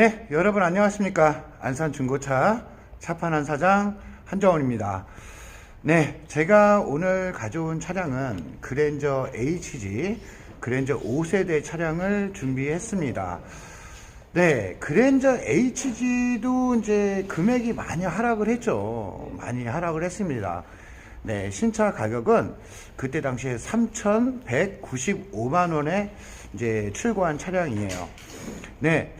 네, 여러분 안녕하십니까. 안산 중고차 차판한 사장 한정원입니다. 네, 제가 오늘 가져온 차량은 그랜저 HG, 그랜저 5세대 차량을 준비했습니다. 네, 그랜저 HG도 이제 금액이 많이 하락을 했죠. 많이 하락을 했습니다. 네, 신차 가격은 그때 당시에 3,195만 원에 이제 출고한 차량이에요. 네,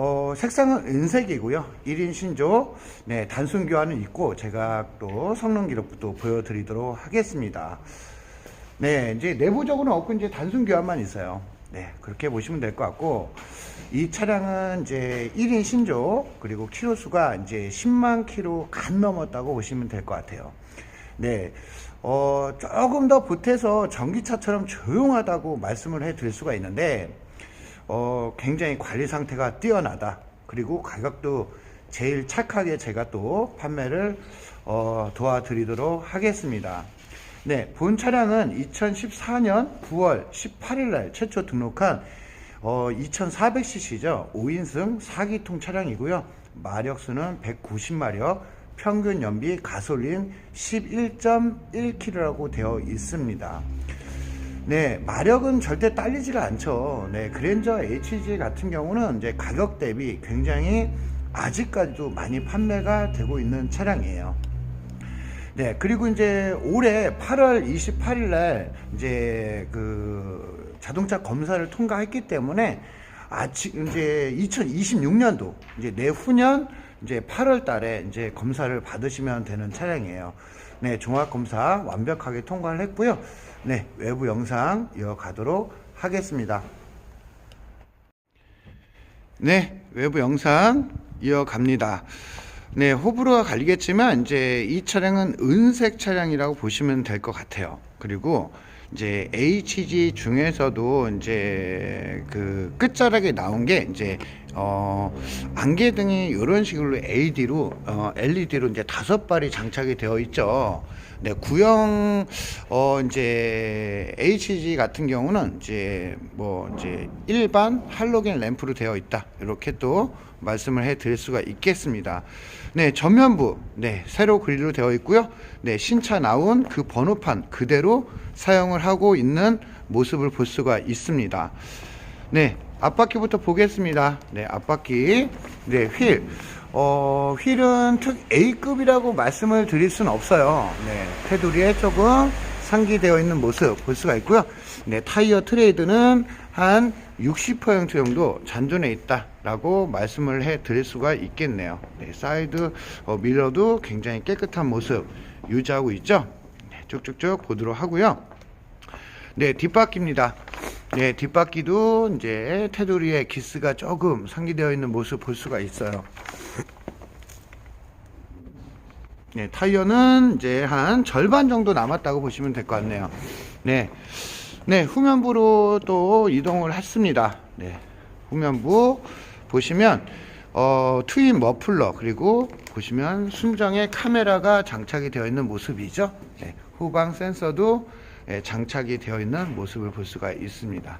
어, 색상은 은색이고요. 1인 신조, 네, 단순 교환은 있고, 제가 또 성능 기록부터 보여드리도록 하겠습니다. 네, 이제 내부적으로는 없고, 이제 단순 교환만 있어요. 네, 그렇게 보시면 될 것 같고, 이 차량은 이제 1인 신조, 그리고 키로 수가 이제 10만 키로 간 넘었다고 보시면 될 것 같아요. 네, 어, 조금 더 보태서 전기차처럼 조용하다고 말씀을 해 드릴 수가 있는데, 어, 굉장히 관리 상태가 뛰어나다. 그리고 가격도 제일 착하게 제가 또 판매를 어, 도와드리도록 하겠습니다. 네, 본 차량은 2014년 9월 18일 날 최초 등록한 어, 2400cc죠. 5인승 4기통 차량이고요. 마력수는 190마력, 평균 연비 가솔린 11.1km라고 되어 있습니다. 네, 마력은 절대 딸리지가 않죠. 네, 그랜저 HG 같은 경우는 이제 가격 대비 굉장히 아직까지도 많이 판매가 되고 있는 차량이에요. 네, 그리고 이제 올해 8월 28일 날 이제 그 자동차 검사를 통과했기 때문에 아직 이제 2026년도 이제 내후년 이제 8월 달에 이제 검사를 받으시면 되는 차량이에요. 네, 종합 검사 완벽하게 통과를 했고요. 네, 외부 영상 이어가도록 하겠습니다. 네, 외부 영상 이어갑니다. 네, 호불호가 갈리겠지만 이제 이 차량은 은색 차량이라고 보시면 될 것 같아요. 그리고 이제 HG 중에서도 이제 그 끝자락에 나온 게 이제 어 안개등이 이런 식으로 LED로 어 LED로 이제 다섯 발이 장착이 되어 있죠. 네, 구형 어 이제 HG 같은 경우는 이제 뭐 이제 일반 할로겐 램프로 되어 있다. 이렇게 또 말씀을 해 드릴 수가 있겠습니다. 네, 전면부 네, 세로 그릴로 되어 있고요. 네, 신차 나온 그 번호판 그대로 사용을 하고 있는 모습을 볼 수가 있습니다. 네, 앞바퀴부터 보겠습니다. 네, 앞바퀴. 네, 휠. 어, 휠은 특 A급이라고 말씀을 드릴 수는 없어요. 네, 테두리에 조금 상기되어 있는 모습 볼 수가 있고요. 네, 타이어 트레이드는 한 60% 정도 잔존해 있다 라고 말씀을 해 드릴 수가 있겠네요. 네, 사이드 어, 미러도 굉장히 깨끗한 모습 유지하고 있죠. 네, 쭉쭉쭉 보도록 하고요. 네, 뒷바퀴입니다. 네, 뒷바퀴도 이제 테두리에 기스가 조금 상기되어 있는 모습 볼 수가 있어요. 네, 타이어는 이제 한 절반 정도 남았다고 보시면 될 것 같네요. 네. 네, 후면부로 또 이동을 했습니다. 네. 후면부 보시면 어, 트윈 머플러 그리고 보시면 순정의 카메라가 장착이 되어 있는 모습이죠. 네, 후방 센서도 네, 장착이 되어 있는 모습을 볼 수가 있습니다.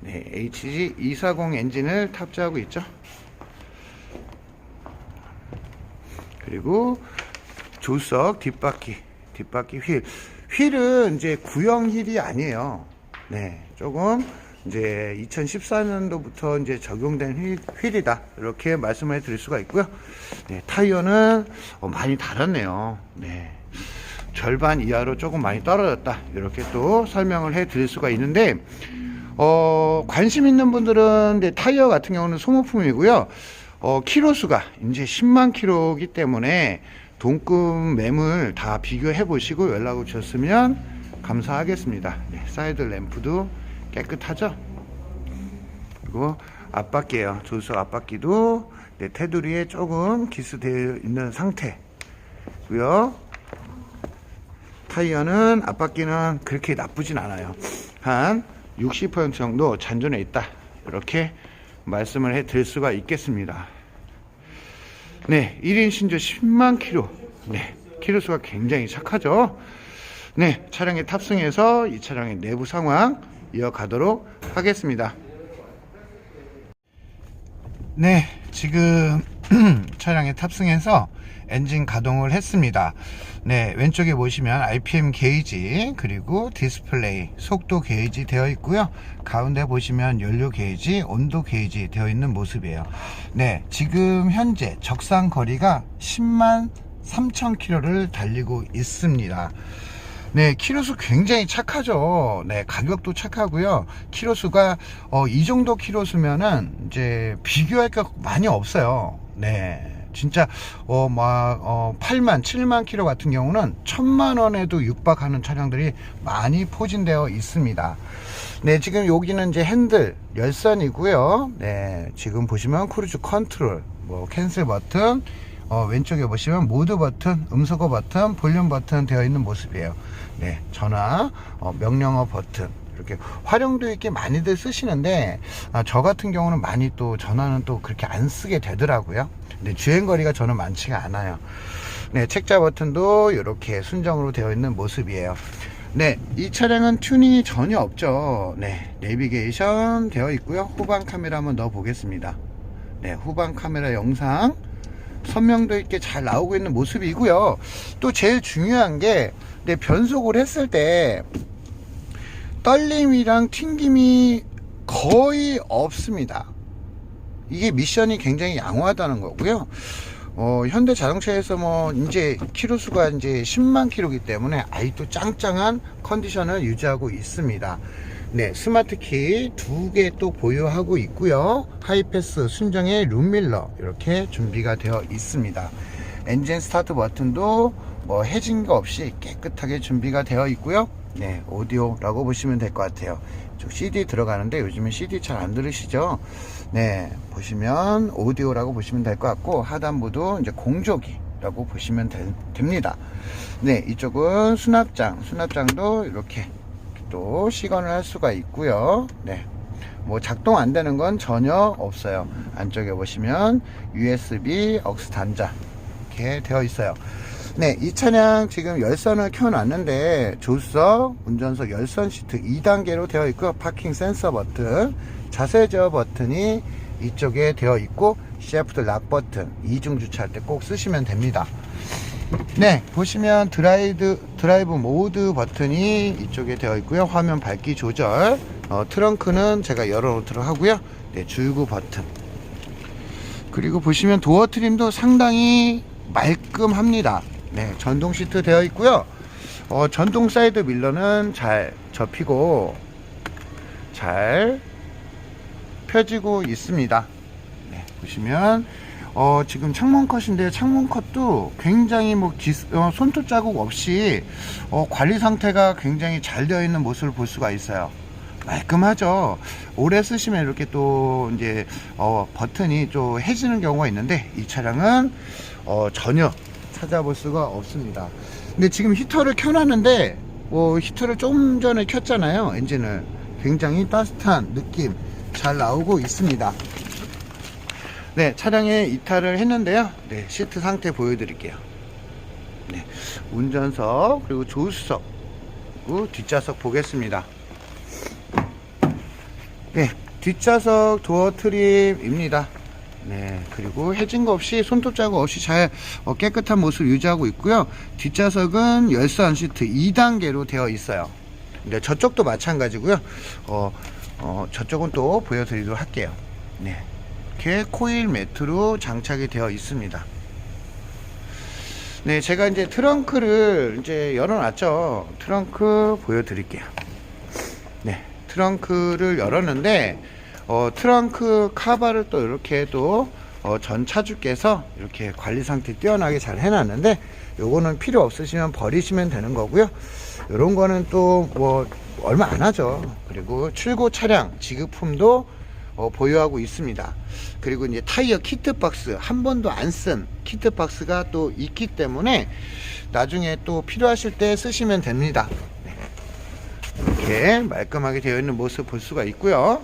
네, HG240 엔진을 탑재하고 있죠. 그리고 조석 뒷바퀴 뒷바퀴 휠 휠은 이제 구형 휠이 아니에요 네 조금 이제 2014년도부터 이제 적용된 휠, 휠이다. 이렇게 말씀을 드릴 수가 있고요. 네, 타이어는 어, 많이 달았네요. 네. 절반 이하로 조금 많이 떨어졌다. 이렇게 또 설명을 해 드릴 수가 있는데 어, 관심 있는 분들은 이제 타이어 같은 경우는 소모품이고요. 어, 키로수가 이제 10만 키로이기 때문에 동급 매물 다 비교해 보시고 연락을 주셨으면 감사하겠습니다. 네, 사이드 램프도 깨끗하죠? 그리고 앞바퀴에요. 조수석 앞바퀴도 네, 테두리에 조금 기스되어 있는 상태고요. 타이어는 앞바퀴는 그렇게 나쁘진 않아요. 한 60% 정도 잔존해 있다. 이렇게 말씀을 해 드릴 수가 있겠습니다. 네, 1인 신조 10만 킬로. 네, 키로수가 굉장히 착하죠. 네, 차량에 탑승해서 이 차량의 내부 상황 이어가도록 하겠습니다. 네, 지금 차량에 탑승해서 엔진 가동을 했습니다. 네, 왼쪽에 보시면 RPM 게이지 그리고 디스플레이, 속도 게이지 되어 있고요. 가운데 보시면 연료 게이지, 온도 게이지 되어 있는 모습이에요. 네, 지금 현재 적상 거리가 10만 3천 킬로를 달리고 있습니다. 네, 키로수 굉장히 착하죠. 네, 가격도 착하고요. 키로수가 어, 이 정도 키로수면은 이제 비교할 게 많이 없어요. 네. 진짜 어막 어, 8만 7만 킬로 같은 경우는 천만 원에도 육박하는 차량들이 많이 포진되어 있습니다. 네, 지금 여기는 이제 핸들 열선이고요. 네, 지금 보시면 크루즈 컨트롤, 뭐 캔슬 버튼, 어, 왼쪽에 보시면 모드 버튼, 음소거 버튼, 볼륨 버튼 되어 있는 모습이에요. 네, 전화, 어, 명령어 버튼. 이렇게 활용도 있게 많이들 쓰시는데 아, 저 같은 경우는 많이 또 전화는 또 그렇게 안 쓰게 되더라고요. 근데 주행거리가 저는 많지가 않아요. 네, 책자 버튼도 이렇게 순정으로 되어 있는 모습이에요. 네, 이 차량은 튜닝이 전혀 없죠. 네, 내비게이션 되어 있고요. 후방 카메라 한번 넣어 보겠습니다. 네, 후방 카메라 영상 선명도 있게 잘 나오고 있는 모습이고요. 또 제일 중요한 게 네, 변속을 했을 때 떨림이랑 튕김이 거의 없습니다. 이게 미션이 굉장히 양호하다는 거고요. 어, 현대 자동차에서 뭐 이제 키로 수가 이제 10만 킬로기 때문에 아직도 짱짱한 컨디션을 유지하고 있습니다. 네, 스마트 키 두 개 또 보유하고 있고요. 하이패스 순정의 룸밀러 이렇게 준비가 되어 있습니다. 엔진 스타트 버튼도 뭐 해진 거 없이 깨끗하게 준비가 되어 있고요. 네, 오디오라고 보시면 될 것 같아요. 저 CD 들어가는데 요즘은 CD 잘 안 들으시죠? 네, 보시면 오디오라고 보시면 될 것 같고 하단부도 이제 공조기 라고 보시면 되- 됩니다. 네, 이쪽은 수납장, 수납장도 이렇게 또 시건을 할 수가 있고요. 네. 뭐 작동 안 되는 건 전혀 없어요. 안쪽에 보시면 USB 억스 단자 이렇게 되어 있어요. 네, 이 차량 지금 열선을 켜놨는데 조수석, 운전석 열선 시트 2단계로 되어 있고 파킹 센서 버튼, 자세 제어 버튼이 이쪽에 되어 있고 시프트 락 버튼 이중 주차할 때 꼭 쓰시면 됩니다. 네, 보시면 드라이브, 드라이브 모드 버튼이 이쪽에 되어 있고요. 화면 밝기 조절, 어, 트렁크는 제가 열어놓도록 하고요. 네, 줄구 버튼. 그리고 보시면 도어 트림도 상당히 말끔합니다. 네, 전동 시트 되어 있고요. 어, 전동 사이드 밀러는 잘 접히고 잘 펴지고 있습니다. 네, 보시면 어, 지금 창문 컷인데요. 창문 컷도 굉장히 뭐 기스- 어, 손톱 자국 없이 어, 관리 상태가 굉장히 잘 되어 있는 모습을 볼 수가 있어요. 말끔하죠. 오래 쓰시면 이렇게 또 이제 어, 버튼이 좀 해지는 경우가 있는데 이 차량은 어, 전혀 찾아볼 수가 없습니다. 근데 지금 히터를 켜놨는데 뭐 히터를 좀 전에 켰잖아요. 엔진을 굉장히 따뜻한 느낌 잘 나오고 있습니다. 네, 차량에 이탈을 했는데요. 네, 시트 상태 보여드릴게요. 네, 운전석 그리고 조수석 그리고 뒷좌석 보겠습니다. 네, 뒷좌석 도어 트립입니다. 네, 그리고 해진 거 없이 손톱 자국 없이 잘 어, 깨끗한 모습 유지하고 있고요. 뒷좌석은 열선 시트 2단계로 되어 있어요. 네, 저쪽도 마찬가지고요. 어, 어, 저쪽은 또 보여드리도록 할게요. 네, 이렇게 코일 매트로 장착이 되어 있습니다. 네, 제가 이제 트렁크를 이제 열어놨죠. 트렁크 보여드릴게요. 네, 트렁크를 열었는데 어, 트렁크 카바를 또 이렇게 또 어, 전 차주께서 이렇게 관리 상태 뛰어나게 잘 해놨는데 요거는 필요 없으시면 버리시면 되는 거고요. 요런 거는 또 뭐 얼마 안 하죠. 그리고 출고 차량 지급품도 어, 보유하고 있습니다. 그리고 이제 타이어 키트 박스 한 번도 안 쓴 키트 박스가 또 있기 때문에 나중에 또 필요하실 때 쓰시면 됩니다. 네. 이렇게 말끔하게 되어 있는 모습 볼 수가 있고요.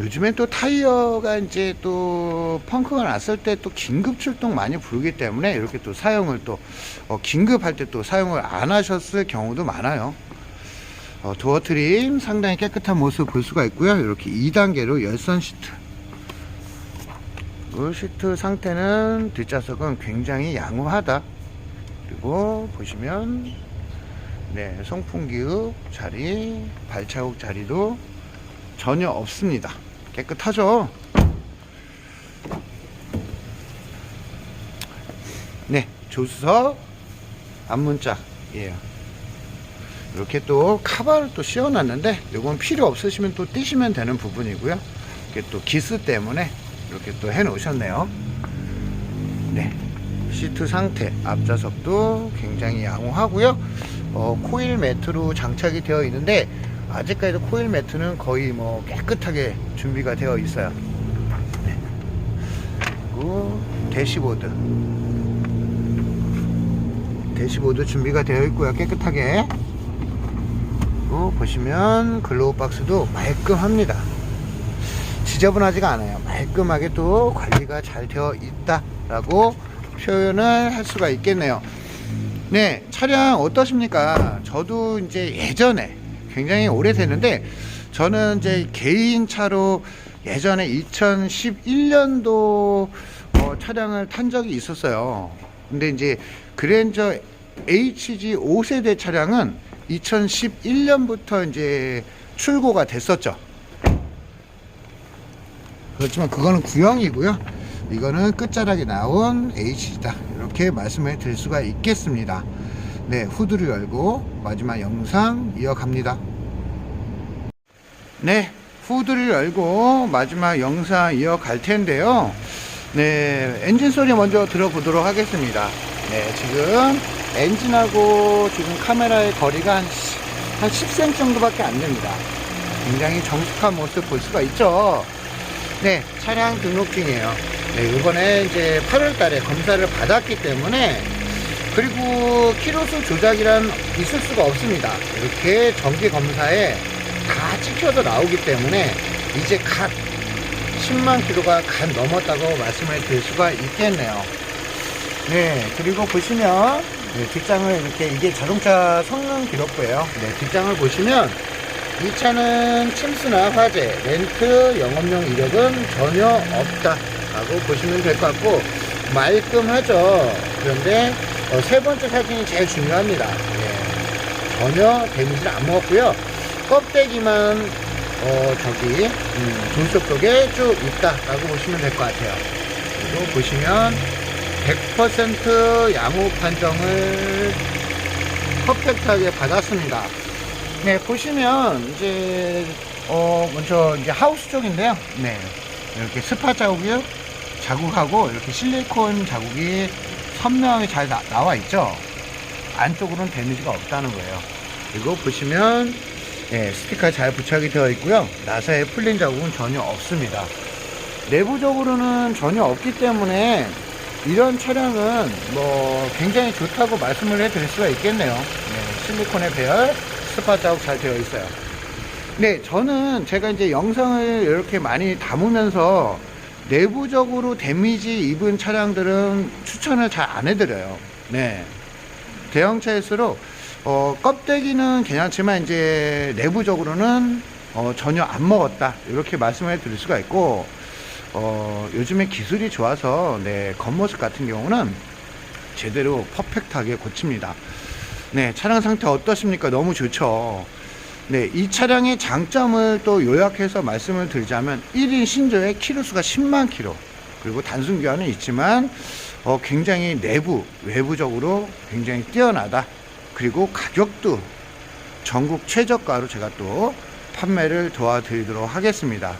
요즘엔 또 타이어가 이제 또 펑크가 났을 때 또 긴급 출동 많이 부르기 때문에 이렇게 또 사용을 또 어, 긴급할 때 또 사용을 안 하셨을 경우도 많아요. 어, 도어 트림 상당히 깨끗한 모습 볼 수가 있고요. 이렇게 2단계로 열선 시트. 그 시트 상태는 뒷좌석은 굉장히 양호하다. 그리고 보시면 네 송풍기흡 자리, 발차국 자리도 전혀 없습니다. 깨끗하죠? 네, 조수석 앞문짝이에요. 이렇게 또 카바를 또 씌워놨는데 이건 필요 없으시면 또 띄시면 되는 부분이고요. 이렇게 또 기스 때문에 이렇게 또 해 놓으셨네요. 네, 시트 상태 앞좌석도 굉장히 양호하고요. 어, 코일 매트로 장착이 되어 있는데 아직까지도 코일 매트는 거의 뭐 깨끗하게 준비가 되어 있어요. 네. 그리고 대시보드. 대시보드 준비가 되어 있고요 깨끗하게. 그리고 보시면 글로우 박스도 말끔합니다. 지저분하지가 않아요. 말끔하게 또 관리가 잘 되어 있다 라고 표현을 할 수가 있겠네요. 네 차량 어떠십니까? 저도 이제 예전에 굉장히 오래됐는데 저는 이제 개인 차로 예전에 2011년도 어, 차량을 탄 적이 있었어요. 근데 이제 그랜저 HG 5세대 차량은 2011년부터 이제 출고가 됐었죠. 그렇지만 그거는 구형이고요. 이거는 끝자락에 나온 HG다. 이렇게 말씀을 드릴 수가 있겠습니다. 네, 후드를 열고 마지막 영상 이어갑니다. 네, 후드를 열고 마지막 영상 이어갈 텐데요. 네, 엔진 소리 먼저 들어보도록 하겠습니다. 네, 지금 엔진하고 지금 카메라의 거리가 한, 10, 한 10cm 정도밖에 안 됩니다. 굉장히 정숙한 모습 볼 수가 있죠. 네, 차량 등록증이에요. 네, 이번에 이제 8월 달에 검사를 받았기 때문에 그리고 키로수 조작이란 있을 수가 없습니다. 이렇게 정기 검사에 다 찍혀서 나오기 때문에 이제 갓 10만 킬로가 갓 넘었다고 말씀을 드릴 수가 있겠네요. 네, 그리고 보시면 네, 뒷장을 이렇게 이게 자동차 성능 기록부예요. 네, 뒷장을 보시면 이 차는 침수나 화재, 렌트, 영업용 이력은 전혀 없다라고 보시면 될 것 같고 말끔하죠. 그런데 어, 세 번째 사진이 제일 중요합니다. 예, 전혀 데미지를 안 먹었고요. 껍데기만 어, 저기 음, 조수석 쪽에 쭉 있다라고 보시면 될 것 같아요. 그리고 보시면 100% 양호 판정을 퍼펙트하게 받았습니다. 네, 보시면 이제 어 먼저 이제 하우스 쪽인데요. 네, 이렇게 스파 자국이 자국하고 이렇게 실리콘 자국이 선명하게 잘 나, 나와 있죠. 안쪽으로는 데미지가 없다는 거예요. 그리고 보시면 네, 스티커 잘 부착이 되어 있고요. 나사에 풀린 자국은 전혀 없습니다. 내부적으로는 전혀 없기 때문에 이런 차량은 뭐 굉장히 좋다고 말씀을 해드릴 수가 있겠네요. 네, 실리콘의 배열, 스파 자국 잘 되어 있어요. 네, 저는 제가 이제 영상을 이렇게 많이 담으면서 내부적으로 데미지 입은 차량들은 추천을 잘 안 해드려요. 네. 대형차일수록 어, 껍데기는 괜찮지만 이제 내부적으로는 어, 전혀 안 먹었다 이렇게 말씀을 드릴 수가 있고 어, 요즘에 기술이 좋아서 네, 겉모습 같은 경우는 제대로 퍼펙트하게 고칩니다. 네, 차량 상태 어떠십니까? 너무 좋죠. 네, 이 차량의 장점을 또 요약해서 말씀을 드리자면 1인 신조의 키로수가 10만 키로 그리고 단순 교환은 있지만 어, 굉장히 내부 외부적으로 굉장히 뛰어나다 그리고 가격도 전국 최저가로 제가 또 판매를 도와드리도록 하겠습니다.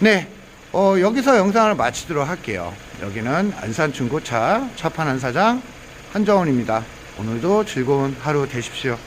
네, 어, 여기서 영상을 마치도록 할게요. 여기는 안산 중고차 차판한 사장 한정원입니다. 오늘도 즐거운 하루 되십시오.